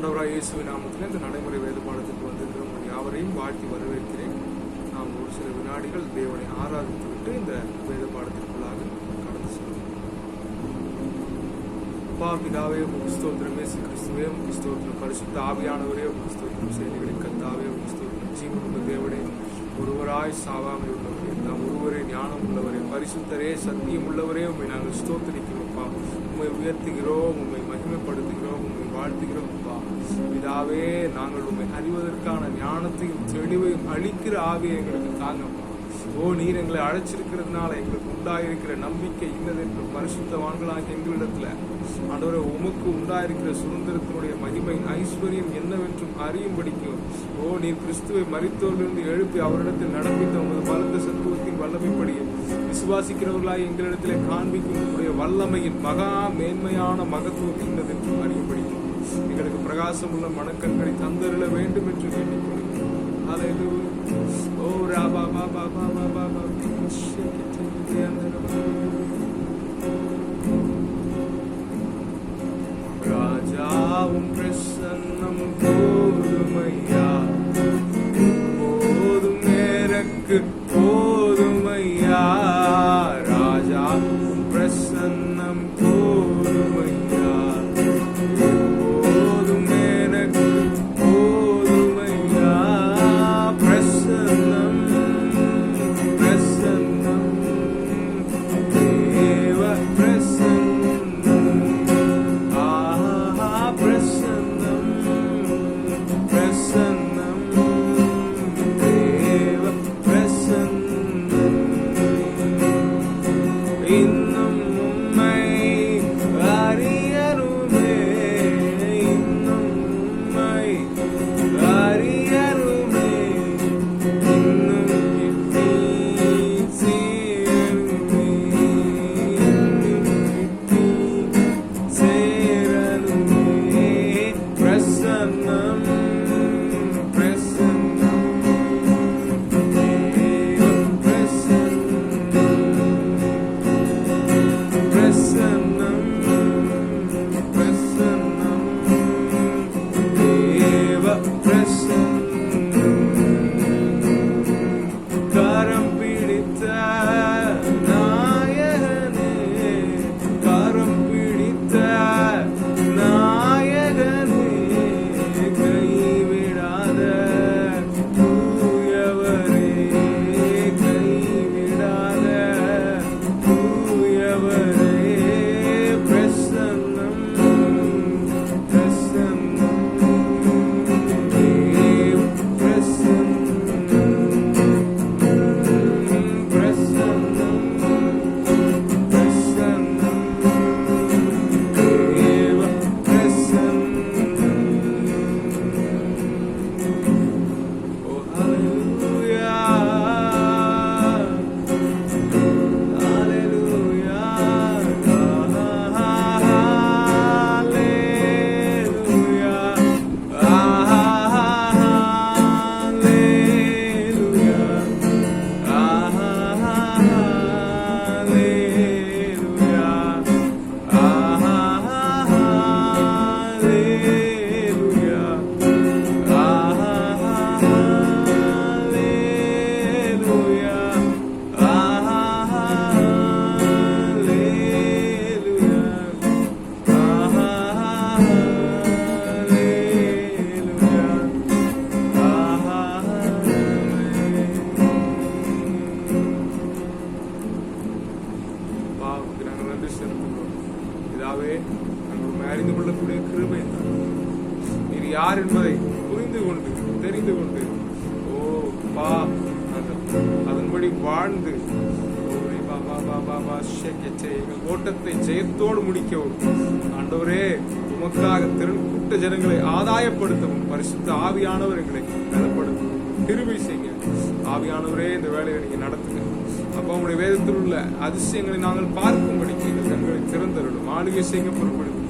ஆண்டவராக இயேசுவின் நாமத்தில் இந்த நடைமுறை வேத பாடத்துக்கு வந்திருக்கிற உங்கள் யாவரையும் வாழ்த்தி வரவேற்கிறேன். நாம் ஒரு சில வினாடிகள் தேவனை ஆராதித்து விட்டு இந்த வேத பாடத்திற்குள்ளாக கடந்து செல்வோம். அப்பா பிதாவே கிறிஸ்தோத்திரமே ஸ்தோத்திரம். கிறிஸ்துவே கிறிஸ்தோத்திரம் பரிசுத்த ஆவியானவரே கிறிஸ்தோத்திரம் ஸ்தோத்திரம். கத்தாவே கிறிஸ்தோத்திரம் ஸ்தோத்திரம். ஜீவனுள்ள தேவனே ஒருவராய் சாவாமை உள்ளவரே நாம் ஒருவரே ஞானம் உள்ளவரே பரிசுத்தரே சத்தியம் உள்ளவரே உண்மை நாங்கள் ஸ்தோத்திரிக்கிறோம் அப்பா. உண்மை உயர்த்துகிறோம் உண்மை மகிமைப்படுத்துகிறோம் உண்மை வாழ்த்துகிறோம் அப்பா. பிதாவே நாங்கள் உண்மை அறிவதற்கான ஞானத்தையும் தெளிவையும் அளிக்கிற ஆவியை எங்களுக்கு தாங்கப்பா ஓ நீர் எங்களை அழைச்சிருக்கிறதுனால எங்களுக்கு உண்டாயிருக்கிற நம்பிக்கை இன்னதென்று பரிசுத்தவான்களாக எங்களிடத்துல. ஆண்டவரே உமக்கு உண்டாயிருக்கிற சுதந்திரத்தினுடைய மகிமை ஐஸ்வர்யம் என்னவென்றும் அறியும்படிக்கும். ஓ நீர் கிறிஸ்துவை மறித்தோரிலிருந்து எழுப்பி அவரிடத்தில் நடப்பித்த உமது பலத்த சத்துவத்தின் வல்லமைப்படி விசுவாசிக்கிறவர்களாக எங்களிடத்திலே காண்பிக்கும் உங்களுடைய வல்லமையின் மகா மேன்மையான மகத்துவம் இன்னதென்றும் அறியும்படிக்கும். எங்களுக்கு பிரகாசம் உள்ள மனக்கண்களை தந்தருள வேண்டும் என்று வேண்டிக்கொள்கிறேன் Hallelujah. ஓ ராபா பாபா பாபா பாபா தெரிந்து கொண்டு ஓ பா. அதன்படி வாழ்ந்து. எங்கள் ஓட்டத்தை ஜெயத்தோடு முடிக்கவும். ஆண்டவரே உமக்காக திறன் கூட்ட ஜனங்களை ஆதாயப்படுத்தவும். பரிசுத்த ஆவியானவர் எங்களை பலப்படுத்தும் திருமை செய்ய ஆவியானவரே இந்த வேலையை நீங்க நடத்துங்க. அப்போ உங்களுடைய வேதத்தில் உள்ள அதிசயங்களை நாங்கள் பார்க்கும்படிக்கு எங்கள் கண்களை திறந்தருடும் ஆளுகை செய்ய பொறுப்படுத்திக்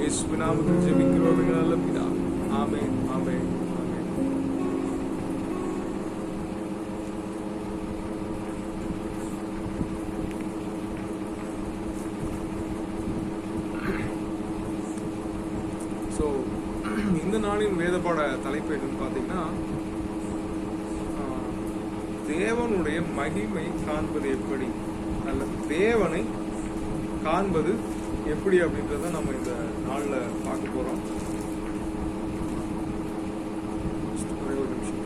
இயேசு நாமத்தில் ஜெபிக்கிறோம் நல்ல பிதா. ஆமே ஆமே ஆமென் ஸோ இந்த நாளின் வேத பாட தலைப்பு என்னன்னு பார்த்தீங்கன்னா தேவனுடைய மகிமை காண்பது எப்படி? அல்லது தேவனை காண்பது எப்படி அப்படின்றத நம்ம இந்த நாளில் பார்க்க போகிறோம் ஒரே ஒரு நிமிஷம்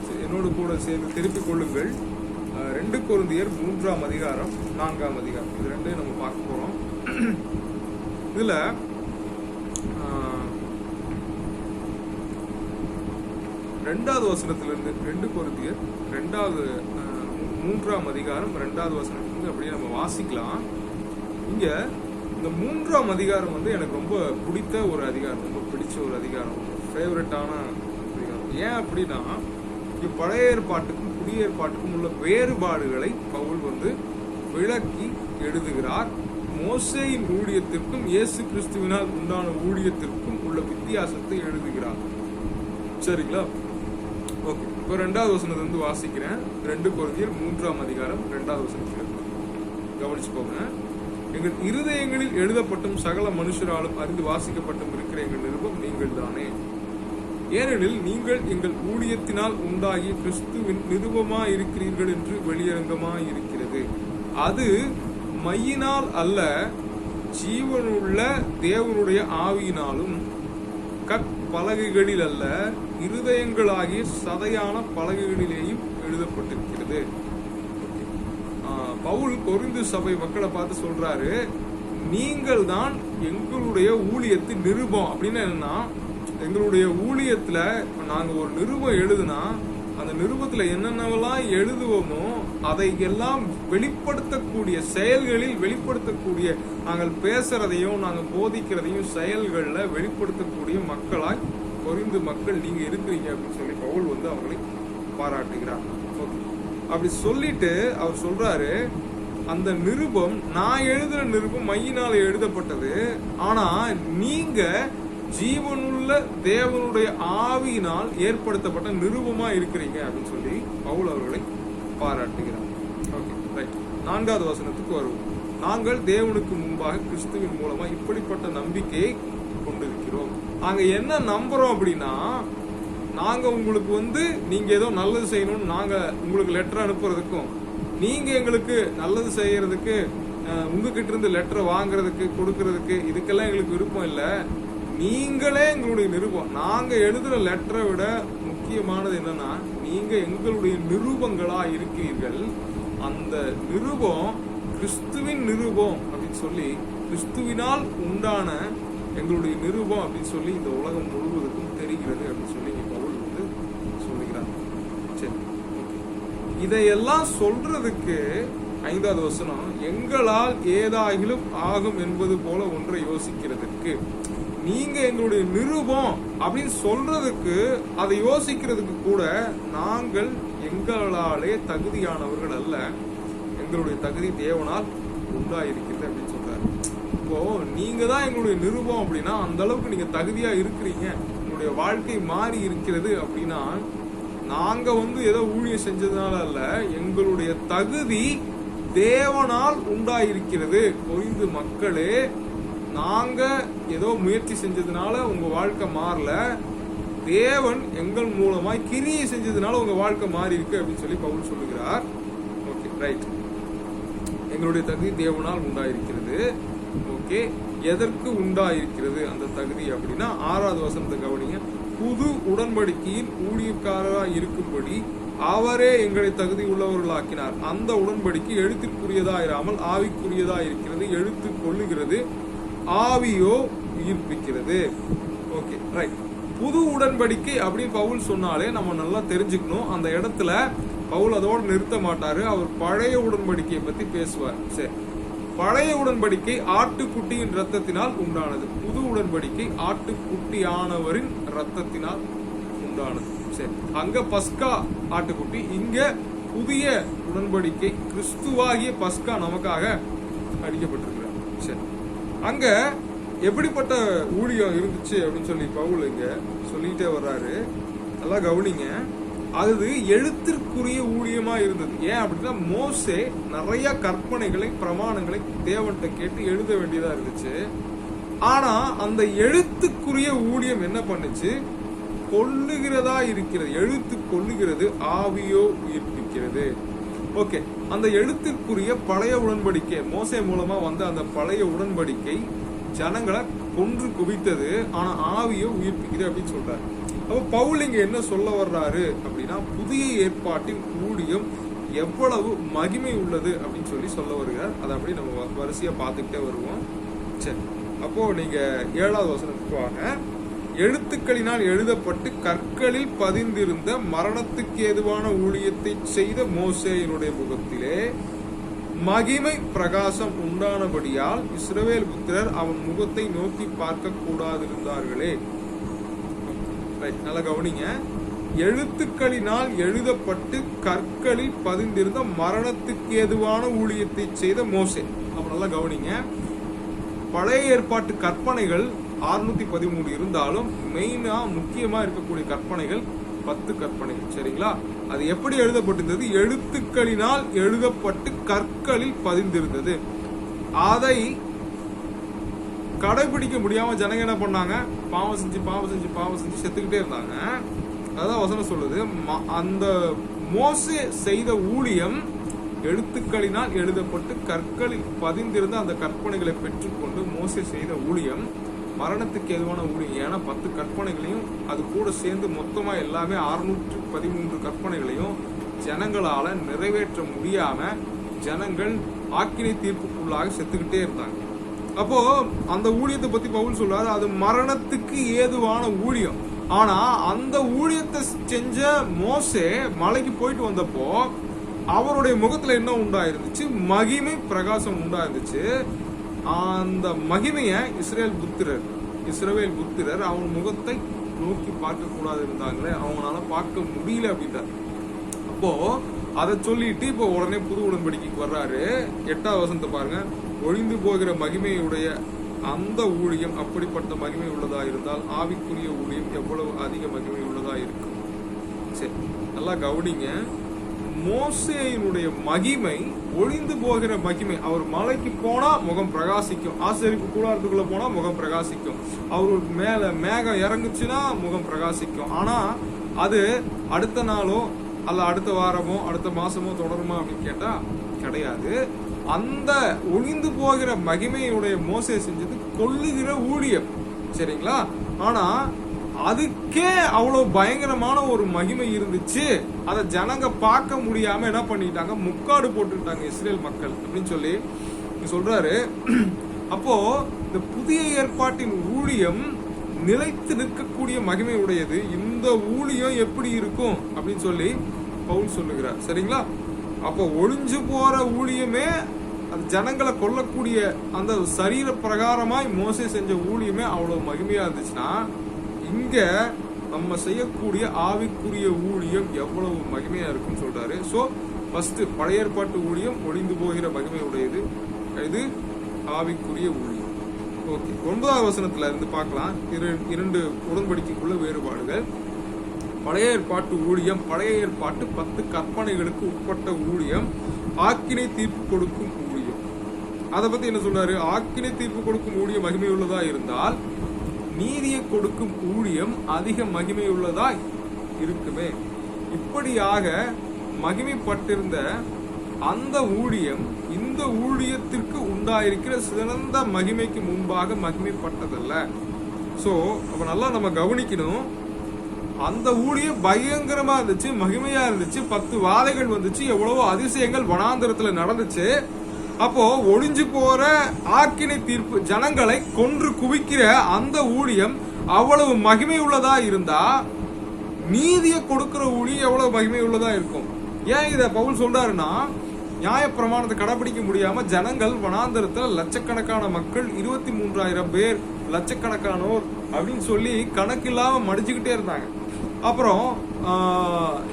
சரி, என்னோடு கூட சேர்ந்து திருப்பிக் கொள்ளுங்கள். ரெண்டு கொருந்தியர் மூன்றாம் அதிகாரம் நான்காம் அதிகாரம். இது ரெண்டையும் நம்ம பார்க்க போறோம். இதுல ரெண்டாவது வசனத்திலிருந்து ரெண்டு கொருந்தியர் ரெண்டாவது மூன்றாம் அதிகாரம் ரெண்டாவது வசனத்திலிருந்து அப்படியே நம்ம வாசிக்கலாம். இங்க இந்த மூன்றாம் அதிகாரம் வந்து எனக்கு ரொம்ப பிடித்த ஒரு அதிகாரம் ரொம்ப பிடிச்ச ஒரு அதிகாரம் ஃபேவரட்டான அதிகாரம். ஏன் அப்படின்னா இப்பழைய ஏற்பாட்டுக்கும் புதிய ஏற்பாட்டுக்கும் உள்ள வேறுபாடுகளை பவுல் வந்து விளக்கி எழுதுகிறார். மோசையின் ஊழியத்திற்கும் இயேசு கிறிஸ்துவினால் உண்டான ஊழியத்திற்கும் உள்ள வித்தியாசத்தை எழுதுகிறார். சரிங்களா? ஓகே. இப்போ ரெண்டாவது வசனத்தை வந்து வாசிக்கிறேன். ரெண்டு குழந்தையர் மூன்றாம் அதிகாரம் ரெண்டாவது வசனத்தில் கவனிச்சுக்கோங்க எங்கள் இருதயங்களில் எழுதப்பட்டும் சகல மனுஷராலும் அறிந்து வாசிக்கப்பட்டும் இருக்கிற எங்கள் நிருபம் நீங்கள் தானே ஏனெனில் நீங்கள் எங்கள் ஊழியத்தினால் உண்டாகி கிறிஸ்துவின் நிருபமாக இருக்கிறீர்கள் என்று வெளியரங்கமாக இருக்கிறது அது மையினால் அல்ல ஜீவனுள்ள தேவனுடைய ஆவியினாலும் கற்பலகைகளில் அல்ல இருதயங்களாகிய சதையான பலகைகளிலேயும் எழுதப்பட்டிருக்கிறது. பவுல் கொரிந்து சபை மக்களை பார்த்து சொல்றாரு நீங்கள் தான் எங்களுடைய ஊழியத்தின் நிருபம். அப்படின்னு என்னன்னா எங்களுடைய ஊழியத்தில் இப்போ நாங்கள் ஒரு நிருபம் எழுதுனா அந்த நிருபத்தில் என்னென்னவெல்லாம் எழுதுவோமோ அதை எல்லாம் வெளிப்படுத்தக்கூடிய செயல்களில் வெளிப்படுத்தக்கூடிய நாங்கள் பேசுறதையும் நாங்கள் போதிக்கிறதையும் செயல்களில் வெளிப்படுத்தக்கூடிய மக்களாய் பொறிந்து மக்கள் நீங்கள் இருக்கிறீங்க அப்படின்னு சொல்லி பவுல் வந்து அவங்களை பாராட்டுகிறார். ஓகே. அப்படி சொல்லிட்டு அவர் சொல்றாரு அந்த நிருபம் நான் எழுதுற நிருபம் மையினால் எழுதப்பட்டது ஆனா நீங்க ஜீவனுள்ள தேவனுடைய ஆவியினால் ஏற்படுத்தப்பட்ட நிருபமா இருக்கிறீங்க அப்படின்னு சொல்லி பவுல் அவர்களை பாராட்டுகிறார். ஓகே ரைட் நான்காவது வசனத்துக்கு வருவோம். நாங்கள் தேவனுக்கு முன்பாக கிறிஸ்துவின் மூலமா இப்படிப்பட்ட நம்பிக்கையை கொண்டிருக்கிறோம். நாங்க என்ன நம்புறோம் அப்படின்னா நாங்க உங்களுக்கு வந்து நீங்க ஏதோ நல்லது செய்யணும்னு நாங்க உங்களுக்கு லெட்டர் அனுப்புறதுக்கும் நீங்க எங்களுக்கு நல்லது செய்யறதுக்கு உங்ககிட்ட இருந்து லெட்டர் வாங்குறதுக்கு கொடுக்கறதுக்கு இதுக்கெல்லாம் எங்களுக்கு விருப்பம் இல்லை. நீங்களே எங்களுடைய நிருபம். நாங்கள் எழுதுகிற லெட்டரை விட முக்கியமானது என்னன்னா நீங்கள் எங்களுடைய நிருபங்களா இருக்கிறீர்கள் அந்த நிருபம் கிறிஸ்துவின் நிருபம் அப்படின்னு சொல்லி கிறிஸ்துவினால் உண்டான எங்களுடைய நிருபம் அப்படின்னு சொல்லி இந்த உலகம் முழுவதுக்கும் தெரிகிறது அப்படின்னு சொல்லி பவுல் வந்து சொல்லுகிறார். சரி இதையெல்லாம் சொல்றதுக்கு ஐந்தாவது வசனம் எங்களால் ஏதாகிலும் ஆகும் என்பது போல ஒன்றை யோசிக்கிறதுக்கு நீங்க எங்களுடைய நிருபம் அப்படின்னு சொல்றதுக்கு அதை யோசிக்கிறதுக்கு கூட நாங்கள் எங்களாலே தகுதியானவர்கள் அல்ல. எங்களுடைய தகுதி தேவனால் உண்டாயிருக்கிறது அப்படின்னு சொல்றாரு. இப்போ நீங்க தான் எங்களுடைய நிருபம் அப்படின்னா அந்த அளவுக்கு நீங்க தகுதியா இருக்கிறீங்க. உங்களுடைய வாழ்க்கை மாறி இருக்கிறது அப்படின்னா நாங்க வந்து ஏதோ ஊழியம் செஞ்சதுனால அல்ல எங்களுடைய தகுதி தேவனால் உண்டாயிருக்கிறது. கொய்ந்து மக்களே நாங்கள் ஏதோ முயற்சி செஞ்சதுனால உங்கள் வாழ்க்கை மாறல. தேவன் எங்கள் மூலமாய் கிரியை செஞ்சதுனால உங்கள் வாழ்க்கை மாறி இருக்கு அப்படின்னு சொல்லி பவுல் சொல்லுகிறார். ஓகே ரைட் எங்களுடைய தகுதி தேவனால் உண்டாயிருக்கிறது. ஓகே எதற்கு உண்டாயிருக்கிறது அந்த தகுதி அப்படின்னா ஆறாவது வசனத்தை கவனிங்க. புது உடன்படிக்கையின் ஊழியக்காரராக இருக்கும்படி அவரே எங்களை தகுதி உள்ளவர்களாக்கினார். அந்த உடன்படிக்கை எழுத்திற்குரியதா இராமல் ஆவிக்குரியதா இருக்கிறது எழுத்து கொள்ளுகிறது. ஆவியோ உயிர்ப்பிக்கிறது. ஓகே ரைட் புது உடன்படிக்கை அப்படின்னு பவுல் சொன்னாலே நம்ம நல்லா தெரிஞ்சுக்கணும். அந்த இடத்துல பவுல் அதோடு நிறுத்த மாட்டாரு. அவர் பழைய உடன்படிக்கையை பத்தி பேசுவார். சரி. பழைய உடன்படிக்கை ஆட்டுக்குட்டியின் ரத்தத்தினால் உண்டானது. புது உடன்படிக்கை ஆட்டுக்குட்டியானவரின் ரத்தத்தினால் உண்டானது. சரி. அங்க பஸ்கா ஆட்டுக்குட்டி இங்க புதிய உடன்படிக்கை கிறிஸ்துவாகிய பஸ்கா நமக்காக அடிக்கப்பட்டிருக்கிறார். சரி. அங்க எப்படிப்பட்ட ஊழியம் இருந்துச்சு அப்படின்னு சொல்லி பவுல் இங்க சொல்லிட்டே வர்றாரு. நல்லா கவனிங்க. அது எழுத்திற்குரிய ஊழியமா இருந்தது. ஏன் அப்படின்னா மோசே நிறைய கற்பனைகளை பிரமாணங்களை தேவன்கிட்ட கேட்டு எழுத வேண்டியதா இருந்துச்சு. ஆனா அந்த எழுத்துக்குரிய ஊழியம் என்ன பண்ணுச்சு? கொல்லுகிறதா இருக்கிறது. எழுத்து கொல்லுகிறது ஆவியோ உயிர்ப்பிக்கிறது. ஓகே. அந்த எழுத்திற்குரிய பழைய உடன்படிக்கை மோசை மூலமா வந்த அந்த பழைய உடன்படிக்கை ஜனங்களை கொன்று குவித்தது ஆனா ஆவியை உயிர்ப்பிக்குது அப்படின்னு சொல்றாரு. அப்ப பவுல் இங்க என்ன சொல்ல வர்றாரு அப்படின்னா புதிய ஏற்பாட்டின் ஊழியம் எவ்வளவு மகிமை உள்ளது அப்படின்னு சொல்லி சொல்ல வருகிறார். அதை அப்படி நம்ம வ- வரிசையா பார்த்துக்கிட்டே வருவோம். சரி. அப்போ நீங்க ஏழாவது வசனத்துக்கு வாங்க. எழுத்துக்களினால் எழுதப்பட்டு கற்களில் பதிந்திருந்த மரணத்துக்கு ஏதுவான ஊழியத்தை செய்த மோசேயினுடைய முகத்திலே மகிமை பிரகாசம் உண்டானபடியால் இஸ்ரவேல் புத்திரர் அவன் முகத்தை நோக்கி பார்க்க கூடாதிருந்தார்களே. Right, நல்லா கவனிங்க. எழுத்துக்களினால் எழுதப்பட்டு கற்களில் பதிந்திருந்த மரணத்துக்கு ஏதுவான ஊழியத்தை செய்த மோசே. அப்ப நல்லா கவனிங்க. பழைய ஏற்பாட்டு கற்பனைகள் 613 பதிமூணு இருந்தாலும் மெயினா முக்கியமா இருக்கக்கூடிய கற்பனைகள் பத்து கற்பனைகள் சரிங்களா? அது எப்படி எழுதப்பட்டிருந்தது? எழுத்துக்களினால் எழுதப்பட்டு கற்களில் பதிந்திருந்தது. அதை கடைபிடிக்க முடியாம ஜனங்க என்ன பண்ணாங்க? பாவம் செஞ்சு பாவம் செஞ்சு பாவம் செஞ்சு செத்துக்கிட்டே இருந்தாங்க. அதான் வசனம் சொல்லுது. ம- அந்த மோசே செய்த ஊழியம் எழுத்துக்களினால் எழுதப்பட்டு கற்களில் பதிந்திருந்த அந்த கற்பனைகளை பெற்றுக்கொண்டு மோசே செய்த ஊழியம் மரணத்துக்கு எதுவான ஊழியம் ஏன்னா பத்து கற்பனைகளையும் அது கூட சேர்ந்து மொத்தமாக எல்லாமே அறுநூற்று பதிமூன்று கற்பனைகளையும் ஜனங்களால நிறைவேற்ற முடியாம ஜனங்கள் ஆக்கினை தீர்ப்புக்குள்ளாக செத்துக்கிட்டே இருந்தாங்க. அப்போ அந்த ஊழியத்தை பத்தி பவுல் சொல்றாரு அது மரணத்துக்கு ஏதுவான ஊழியம். ஆனா அந்த ஊழியத்தை செஞ்ச மோசே மலைக்கு போயிட்டு வந்தப்போ அவருடைய முகத்துல என்ன உண்டாயிருந்துச்சு? மகிமை பிரகாசம் உண்டாயிருந்துச்சு. அந்த மகிமையை இஸ்ரேல் புத்திரர் இஸ்ரவேல் புத்திரர் அவன் முகத்தை நோக்கி பார்க்க கூடாது இருந்தாங்களே அவங்களால பார்க்க முடியல அப்படின்றார். அப்போ அதை சொல்லிட்டு இப்போ உடனே புது உடன்படிக்கைக்கு வர்றாரு. எட்டாவது வசனத்தை பாருங்க. ஒழிந்து போகிற மகிமையுடைய அந்த ஊழியம் அப்படிப்பட்ட மகிமை உள்ளதா இருந்தால் ஆவிக்குரிய ஊழியம் எவ்வளவு அதிக மகிமை உள்ளதா இருக்கும் சரி நல்லா கவனிங்க. மோசையினுடைய மகிமை ஒழிந்து போகிற மகிமை. அவர் மலைக்கு போனா முகம் பிரகாசிக்கும். ஆசிரியப்பு கூடாரத்துக்குள்ள போனா முகம் பிரகாசிக்கும். அவருக்கு மேல மேகம் இறங்குச்சுன்னா முகம் பிரகாசிக்கும். ஆனா அது அடுத்த நாளோ அல்ல அடுத்த வாரமோ அடுத்த மாசமோ தொடருமா அப்படின்னு கேட்டா கிடையாது. அந்த ஒளிந்து போகிற மகிமையுடைய மோசை செஞ்சது கொல்லுகிற ஊழியம் சரிங்களா? ஆனா அதுக்கே அவ்வளோ பயங்கரமான ஒரு மகிமை இருந்துச்சு. அதை ஜனங்க பார்க்க முடியாம என்ன பண்ணிட்டாங்க? முக்காடு போட்டுட்டாங்க இஸ்ரேல் மக்கள் அப்படின்னு சொல்லி சொல்றாரு. அப்போ இந்த புதிய ஏற்பாட்டின் ஊழியம் நிலைத்து நிற்கக்கூடிய மகிமை உடையது இந்த ஊழியம் எப்படி இருக்கும் அப்படின்னு சொல்லி பவுல் சொல்லுகிறார். சரிங்களா? அப்போ ஒளிஞ்சு போற ஊழியமே அது ஜனங்களை கொல்லக்கூடிய அந்த சரீர பிரகாரமாய் மோசை செஞ்ச ஊழியமே அவ்வளோ மகிமையா இருந்துச்சுன்னா இங்கே நம்ம செய்யக்கூடிய ஆவிக்குரிய ஊழியம் எவ்வளவு மகிமையா இருக்கும்னு சொல்றாரு. ஸோ ஃபர்ஸ்ட் பழைய ஏற்பாட்டு ஊழியம் ஒளிந்து போகிற மகிமை உடையது இது ஆவிக்குரிய ஊழியம். ஓகே ஒன்பதாவது வசனத்துல இருந்து பார்க்கலாம். இரண்டு உடன்படிக்கைக்குள்ள வேறுபாடுகள். பழைய ஏற்பாட்டு ஊழியம் பழைய ஏற்பாட்டு பத்து கற்பனைகளுக்கு உட்பட்ட ஊழியம் ஆக்கினை தீர்ப்பு கொடுக்கும் ஊழியம். அதை பத்தி என்ன சொல்றாரு? ஆக்கினை தீர்ப்பு கொடுக்கும் ஊழியம் மகிமை உள்ளதா இருந்தால் நீதியை கொடுக்கும் ஊழியம் அதிக மகிமையுள்ளதாய் இருக்குமே. இப்படியாக மகிமைப்பட்டிருந்த அந்த ஊழியம் இந்த ஊழியத்திற்கு உண்டாயிருக்கிற சிறந்த மகிமைக்கு முன்பாக மகிமைப்பட்டதல்ல. ஸோ அப்போ நல்லா நம்ம கவனிக்கணும். அந்த ஊழியம் பயங்கரமா இருந்துச்சு மகிமையா இருந்துச்சு பத்து வாதைகள் வந்துச்சு எவ்வளவோ அதிசயங்கள் வனாந்திரத்தில் நடந்துச்சு. அப்போ ஒளிஞ்சு போற ஆக்கினை தீர்ப்பு ஜனங்களை கொன்று குவிக்கிற அந்த ஊழியம் அவ்வளவு மகிமை உள்ளதா இருந்தா நீதியை கொடுக்கிற ஊழியம் எவ்வளவு மகிமை உள்ளதா இருக்கும்? ஏன் இத பவுல் சொல்றாருன்னா நியாயப்பிரமாணத்தை கடைபிடிக்க முடியாம ஜனங்கள் வனாந்தரத்துல லட்சக்கணக்கான மக்கள் இருபத்தி மூன்றாயிரம் பேர் லட்சக்கணக்கானோர் அப்படின்னு சொல்லி கணக்கில்லாம மடிச்சுக்கிட்டே இருந்தாங்க. அப்புறம்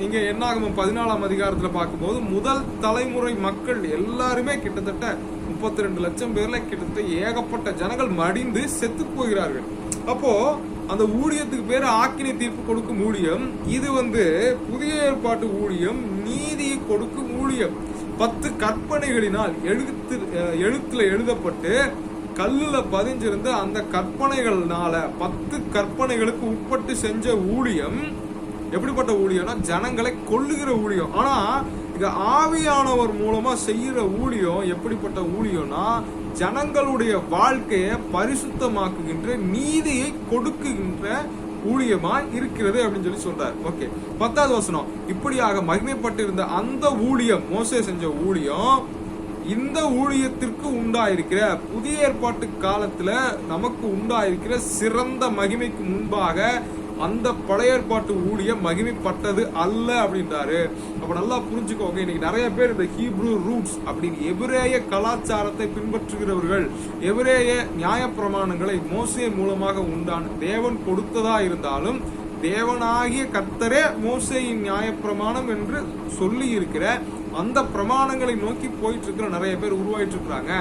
இங்கே என்னாகும் பதினாலாம் அதிகாரத்தில் பார்க்கும்போது முதல் தலைமுறை மக்கள் எல்லாருமே கிட்டத்தட்ட முப்பத்தி ரெண்டு லட்சம் பேர்ல கிட்டத்தட்ட ஏகப்பட்ட ஜனங்கள் மடிந்து செத்து போகிறார்கள். அப்போ அந்த ஊழியத்துக்கு பேர் ஆக்கினை தீர்ப்பு கொடுக்கும் ஊழியம் இது வந்து புதிய ஏற்பாட்டு ஊழியம் நீதியை கொடுக்கும் ஊழியம். பத்து கற்பனைகளினால் எழுத்து எழுத்துல எழுதப்பட்டு கல்லுல பதிஞ்சிருந்த அந்த கற்பனைகள்னால பத்து கற்பனைகளுக்கு உட்பட்டு செஞ்ச ஊழியம் எப்படிப்பட்ட ஊழியம்னா ஜனங்களை கொள்ளுகிற ஊழியம். ஆனா இங்க ஆவியானவர் மூலமா செய்யற ஊழியம் எப்படிப்பட்ட ஊழியம்னா ஜனங்களுடைய வாழ்க்கையை பரிசுத்தமாக்குகின்ற நீதியை கொடுக்குகின்ற ஊழியமா இருக்கிறது அப்படின்னு சொல்லி சொல்றாரு. ஓகே. பத்தாவது வசனம். இப்படியாக மகிமைப்பட்டிருந்த அந்த ஊழியம் மோசே செஞ்ச ஊழியம் இந்த ஊழியத்திற்கு உண்டாயிருக்கிற புதிய ஏற்பாட்டு காலத்துல நமக்கு உண்டாயிருக்கிற சிறந்த மகிமைக்கு முன்பாக அந்த பழைய ஏற்பாட்டு ஊழியம் மகிமைப்பட்டது அல்ல அப்படின்றாரு. அப்ப நல்லா புரிஞ்சுக்கோங்க இன்னைக்கு நிறைய பேர் இந்த ஹீப்ரூ ரூட்ஸ் அப்படின்னு எபிரேய கலாச்சாரத்தை பின்பற்றுகிறவர்கள் எபிரேய நியாயப்பிரமாணங்களை மோசே மூலமாக உண்டான தேவன் கொடுத்ததா இருந்தாலும் தேவனாகிய கர்த்தரே மோசேயின் நியாயப்பிரமாணம் என்று சொல்லி இருக்கிற அந்த பிரமாணங்களை நோக்கி போயிட்டு இருக்கிற நிறைய பேர் உருவாயிட்டு இருக்கிறாங்க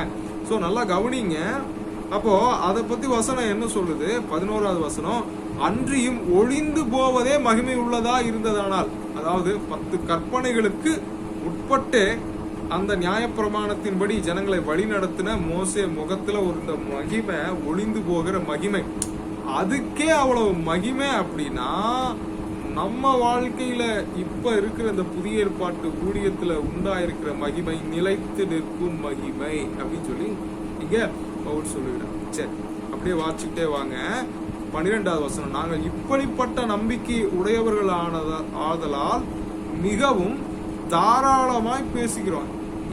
ஸோ நல்லா கவனிங்க. அப்போ அதை பத்தி வசனம் என்ன சொல்லுது? பதினோராவது வசனம். அன்றியும் ஒளிந்து போவதே மகிமை உள்ளதா இருந்ததானால் அதாவது பத்து கற்பனைகளுக்கு உட்பட்டு அந்த நியாயப்பிரமாணத்தின்படி ஜனங்களை வழி நடத்தின மோசே முகத்துல ஒரு இந்த மகிமை ஒளிந்து போகிற மகிமை. அதுக்கே அவ்வளவு மகிமை அப்படின்னா நம்ம வாழ்க்கையில இப்ப இருக்கிற இந்த புதிய ஏற்பாட்டு ஊழியத்துல உண்டாயிருக்கிற மகிமை நிலைத்து நிற்கும் மகிமை அப்படின்னு சொல்லி இங்க பவுல் சொல்லுகிறார். சரி அப்படியே வாசிக்கிட்டே வாங்க. பன்னிரெண்டாவது வசனம் நாங்கள் இப்படிப்பட்ட நம்பிக்கை உடையவர்கள் ஆதலால் மிகவும் தாராளமாய் பேசுகிறோம்.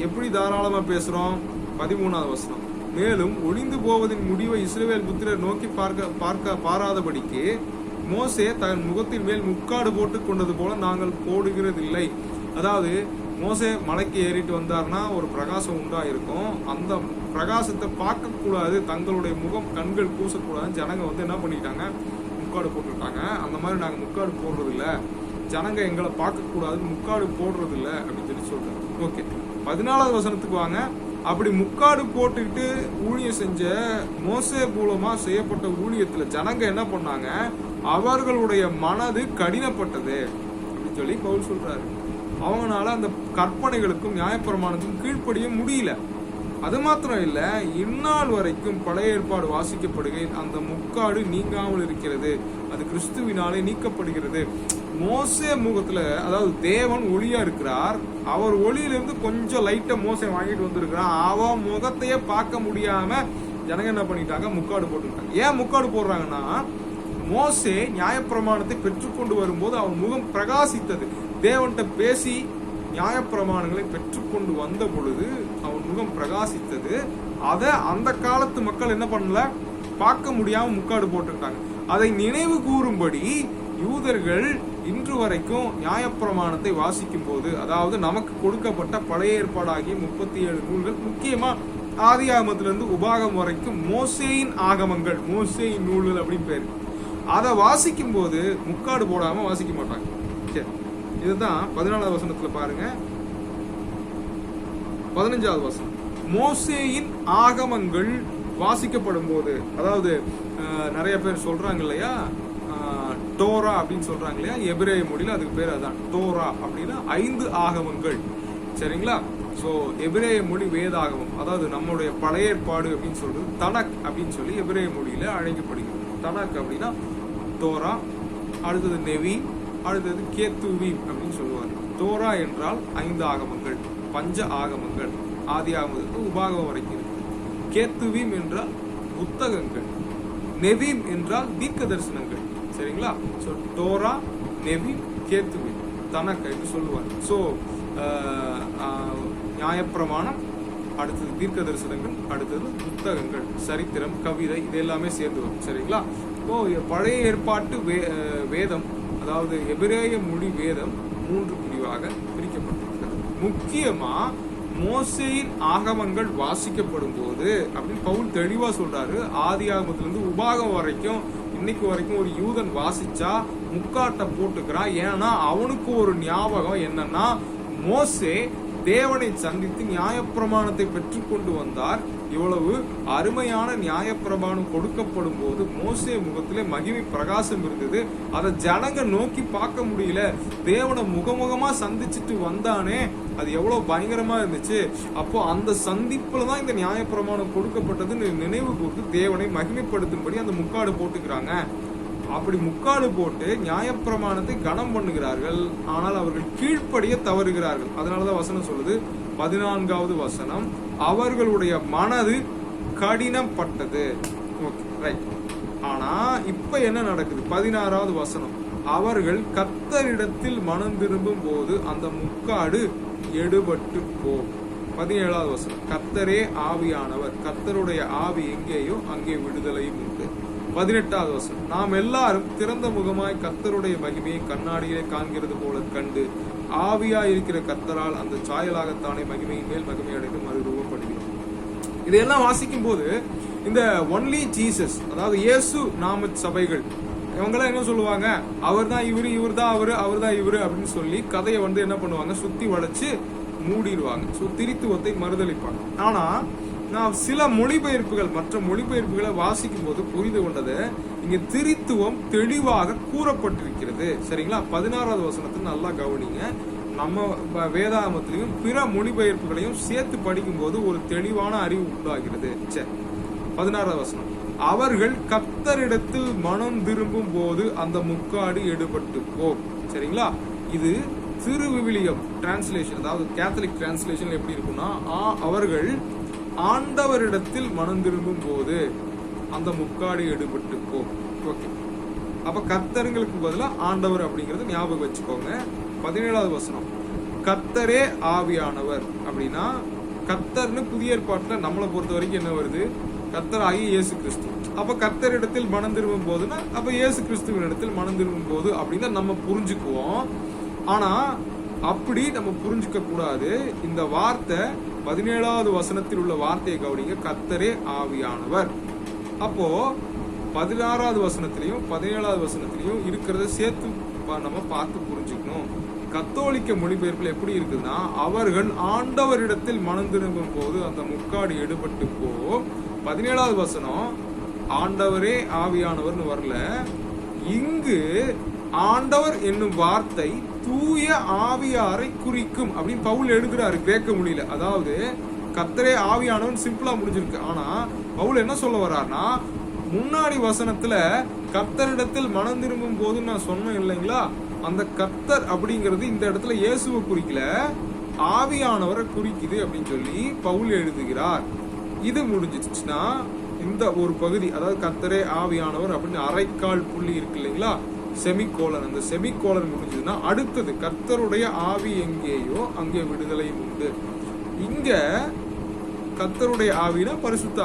எப்படி தாராளமாக பேசுகிறோம் பதிமூணாவது வசனம் மேலும் ஒளிந்து போவதின் முடிவை இஸ்ரேல் புத்திரர் நோக்கி பார்க்க பார்க்க பாராதபடிக்கு மோசே தன் முகத்தின் மேல் முக்காடு போட்டு கொண்டது போல நாங்கள் போடுகிறதில்லை. அதாவது மோசே மலைக்கு ஏறிட்டு வந்தார்னா ஒரு பிரகாசம் உண்டாயிருக்கும். அந்த பிரகாசத்தை பார்க்கக்கூடாது தங்களுடைய முகம் கண்கள் கூசக்கூடாது ஜனங்க வந்து என்ன பண்ணிட்டாங்க? முக்காடு போட்டுட்டாங்க அந்த மாதிரி நாங்கள் முக்காடு போடுறதில்ல. ஜனங்க எங்களை பார்க்கக்கூடாதுன்னு முக்காடு போடுறதில்ல அப்படின்னு சொல்லி சொல்கிறாங்க ஓகே. பதினாலாவது வசனத்துக்கு வாங்க. அப்படி முக்காடு போட்டுக்கிட்டு ஊழியம் செஞ்ச மோசே மூலமா செய்யப்பட்ட ஊழியத்துல ஜனங்க என்ன பண்ணாங்க? அவர்களுடைய மனது கடினப்பட்டது அப்படின்னு சொல்லி பவுல் சொல்றாரு. அவங்களால அந்த கற்பனைகளுக்கும் நியாயப்பிரமாணத்துக்கும் கீழ்ப்படிய முடியல. அது மாத்திரம் இல்ல இந்நாள் வரைக்கும் பழைய ஏற்பாடு வாசிக்கப்படுகையில் அந்த முக்காடு நீங்காமல் இருக்கிறது. அது கிறிஸ்துவினாலே நீக்கப்படுகிறது. மோசே முகத்துல அதாவது தேவன் ஒளியா இருக்கிறார். அவர் ஒளியிலிருந்து கொஞ்சம் லைட்டா மோசை வாங்கிட்டு வந்திருக்கிறான் அவன் முகத்தையே பார்க்க முடியாம ஜனங்க என்ன பண்ணிட்டாங்க? முக்காடு போட்டுட்டாங்க. ஏன் முக்காடு போடுறாங்கன்னா மோசே நியாயப்பிரமாணத்தை பெற்றுக்கொண்டு வரும்போது அவன் முகம் பிரகாசித்தது. தேவன்கிட்ட பேசி நியாயப்பிரமாணங்களை பெற்றுக்கொண்டு வந்த பொழுது அவன் முகம் பிரகாசித்தது. அதை அந்த காலத்து மக்கள் என்ன பண்ணல? பார்க்க முடியாம முக்காடு போட்டிருக்காங்க அதை நினைவு கூறும்படி யூதர்கள் இன்று வரைக்கும் நியாயப்பிரமாணத்தை வாசிக்கும் போது அதாவது நமக்கு கொடுக்கப்பட்ட பழைய ஏற்பாடாகிய முப்பத்தி ஏழு நூல்கள் முக்கியமா ஆதி ஆகமத்திலிருந்து உபாகம் வரைக்கும் மோசேயின் ஆகமங்கள் மோசேயின் நூல்கள் அப்படின்னு பேர். அதை வாசிக்கும் போது முக்காடு போடாம வாசிக்க மாட்டாங்க. சரி. இதுதான் பதினாலாவது வசனத்துல பாருங்க. பதினஞ்சாவது வசனம். மோசேயின் ஆகமங்கள் வாசிக்கப்படும் போது அதாவது நிறைய பேர் சொல்றாங்க இல்லையா? டோரா அப்படின்னு சொல்றாங்க இல்லையா? எபிரேய மொழியில அதுக்கு பேர் அதான் டோரா அப்படின்னா ஐந்து ஆகமங்கள். சரிங்களா? ஸோ எபிரேய மொழி வேதாகமம். அதாவது நம்மளுடைய பழைய ஏற்பாடு அப்படின்னு சொல்றது தனக் அப்படின்னு சொல்லி எபிரேய மொழியில அழைக்கப்படுகிறது. தனக் அப்படின்னா தோரா அடுத்தது நெவி அடுத்தது கேத்துவி அப்படின்னு சொல்லுவாங்க. தோரா என்றால் ஐந்து ஆகமங்கள் பஞ்ச ஆகமங்கள் ஆதி ஆகமத்துக்கு உபாகமம் வரைக்கும் இருக்கு. கேத்துவீம் என்றால் புத்தகங்கள் நெவீம் என்றால் தீர்க்க தரிசனங்கள். சரிங்களா? ஸோ டோரா நெவீம் கேத்துவீம் தனக்க என்று சொல்லுவாங்க. ஸோ நியாயப்பிரமாணம் அடுத்தது தீர்க்க தரிசனங்கள் அடுத்தது புத்தகங்கள் சரித்திரம் கவிதை இது எல்லாமே சேர்ந்து வரும். சரிங்களா? ஸோ பழைய ஏற்பாட்டு வே- வேதம் அதாவது எபிரேய மொழி வேதம் மூன்று பிரிவாக பிரிக்கப்பட்டிருக்கிறது முக்கியமா மோசையின் ஆகமங்கள் வாசிக்கப்படும் போது அப்படின்னு பவுல் தெளிவா சொல்றாரு. ஆதி ஆகமத்திலிருந்து உபாகம் வரைக்கும் இன்னைக்கு வரைக்கும் ஒரு யூதன் வாசிச்சா முக்காட்டை போட்டுக்கிறான். ஏன்னா அவனுக்கு ஒரு ஞாபகம் என்னன்னா மோசே தேவனை சந்தித்து நியாயப்பிரமாணத்தை பெற்றுக்கொண்டு வந்தார். இவ்வளவு அருமையான நியாயப்பிரமாணம் கொடுக்கப்படும் போது மோசே முகத்திலே மகிமை பிரகாசம் இருந்தது. அதை ஜனங்க நோக்கி பார்க்க முடியல. தேவனை முகமுகமா சந்திச்சுட்டு வந்தானே. அது எவ்வளவு பயங்கரமா இருந்துச்சு. அப்போ அந்த சந்திப்புல தான் இந்த நியாயப்பிரமாணம் கொடுக்கப்பட்டதுன்னு நினைவு கூர்ந்து தேவனை மகிமைப்படுத்தும்படி அந்த முக்காடு போட்டுக்கிறாங்க. அப்படி முக்காடு போட்டு நியாயப்பிரமாணத்தை கனம் பண்ணுகிறார்கள். ஆனால் அவர்கள் கீழ்ப்படிய தவறுகிறார்கள். அதனாலதான் வசனம் சொல்லுது பதினான்காவது வசனம் அவர்களுடைய மனது கடினப்பட்டது. ஓகே ரைட் ஆனா இப்ப என்ன நடக்குது? பதினாறாவது வசனம் அவர்கள் கத்தரிடத்தில் மனம் திரும்பும் போது அந்த முக்காடு எடுபட்டு போகும் பதினேழாவது வசனம் கத்தரே ஆவியானவர். கத்தருடைய ஆவி எங்கேயோ அங்கே விடுதலையும் உண்டு. பதினெட்டாவது வசனம். நாம் எல்லாரும் திறந்த முகமாய் கத்தருடைய மகிமையை கண்ணாடியிலே காண்கிறது போல கண்டு ஆவியா இருக்கிற கத்தரால் அந்த சாயலாகத்தானே மகிமையின் மேல் மகிமை அடைந்து மறுரூபப்படுகிறோம். இதையெல்லாம் வாசிக்கும் போது இந்த ஒன்லி ஜீசஸ் அதாவது இயேசு நாம சபைகள் இவங்கெல்லாம் என்ன சொல்லுவாங்க? அவர் தான் இவரு இவர் தான் அவரு அவர் தான் இவரு அப்படின்னு சொல்லி கதையை வந்து என்ன பண்ணுவாங்க? சுத்தி வளைச்சு மூடிடுவாங்க. ஸோ திரித்துவத்தை மறுதளிப்பாங்க. ஆனா நான் சில மொழிபெயர்ப்புகள் மற்ற மொழிபெயர்ப்புகளை வாசிக்கும் போது புரிந்து கொண்டது இங்க திரித்துவம் தெளிவாக கூறப்பட்டிருக்கிறது. சரிங்களா? பதினாறாவது வசனத்தை நல்லா கவனிங்க. நம்ம வேதாமத்திலையும் பிற மொழிபெயர்ப்புகளையும் சேர்த்து படிக்கும்போது ஒரு தெளிவான அறிவு உண்டாகிறது. சரி பதினாறாவது வசனம். அவர்கள் கத்தரிடத்தில் மனம் திரும்பும் போது அந்த முக்காடு எடுபட்டு போம் சரிங்களா? இது திருவிவிலியம் டிரான்ஸ்லேஷன் அதாவது கேத்தலிக் டிரான்ஸ்லேஷன் எப்படி இருக்குன்னா அவர்கள் ஆண்டவரிடத்தில் மனம் திரும்பும் போது அந்த முக்காடு எடுபட்டுக்கோ. ஓகே அப்ப கத்தருங்களுக்கு பதிலாக ஆண்டவர் அப்படிங்கறது ஞாபகம் வச்சுக்கோங்க. பதினேழாவது வசனம். கத்தரே ஆவியானவர். அப்படின்னா கத்தர்னு புதிய ஏற்பாட்டில் நம்மளை பொறுத்த வரைக்கும் என்ன வருது? கத்தர் ஆகி இயேசு கிறிஸ்து அப்ப கத்தரிடத்தில் மனம் திரும்பும் போதுன்னா அப்ப இயேசு கிறிஸ்துவின் இடத்தில் மனம் திரும்பும் போது அப்படின்னு தான் நம்ம புரிஞ்சுக்குவோம். ஆனா அப்படி நம்ம புரிஞ்சுக்க கூடாது இந்த வார்த்தை பதினேழாவது வசனத்தில் உள்ள வார்த்தையை கவனிங்க. கத்தரே ஆவியானவர். அப்போ பதினாறாவது வசனத்திலையும் பதினேழாவது வசனத்திலையும் இருக்கிறத சேர்த்து நம்ம பார்த்து புரிஞ்சுக்கணும். கத்தோலிக்க மொழிபெயர்ப்பில் எப்படி இருக்குதுன்னா அவர்கள் ஆண்டவரிடத்தில் மனம் திரும்பும் போது அந்த முக்காடு எடுபட்டு போ. பதினேழாவது வசனம் ஆண்டவரே ஆவியானவர்னு வரல. இங்கு ஆண்டவர் என்னும் வார்த்தை தூய ஆவியாரை குறிக்கும் அப்படின்னு பவுல் எழுதுறாரு கிரேக்க மொழியில. அதாவது கத்தரே ஆவியானவன் சிம்பிளா முடிஞ்சிருக்கு. ஆனா பவுல் என்ன சொல்ல வர்றாருன்னா முன்னாடி வசனத்துல கத்தரிடத்தில் மனம் திரும்பும் போது நான் சொன்னேன் இல்லைங்களா? அந்த கத்தர் அப்படிங்கிறது இந்த இடத்துல இயேசுவை குறிக்கல ஆவியானவரை குறிக்குது அப்படின்னு சொல்லி பவுல் எழுதுகிறார். இது முடிஞ்சிச்சுன்னா இந்த ஒரு பகுதி அதாவது கத்தரே ஆவியானவர் அப்படின்னு அரைக்கால் புள்ளி இருக்கு இல்லைங்களா? செமிகோலன் அந்த செமிகோலன் முடிஞ்சதுன்னா அடுத்தது கர்த்தருடைய ஆவி எங்கேயோ அங்கே விடுதலை உண்டு. இங்க கர்த்தருடைய ஆவினா பரிசுத்த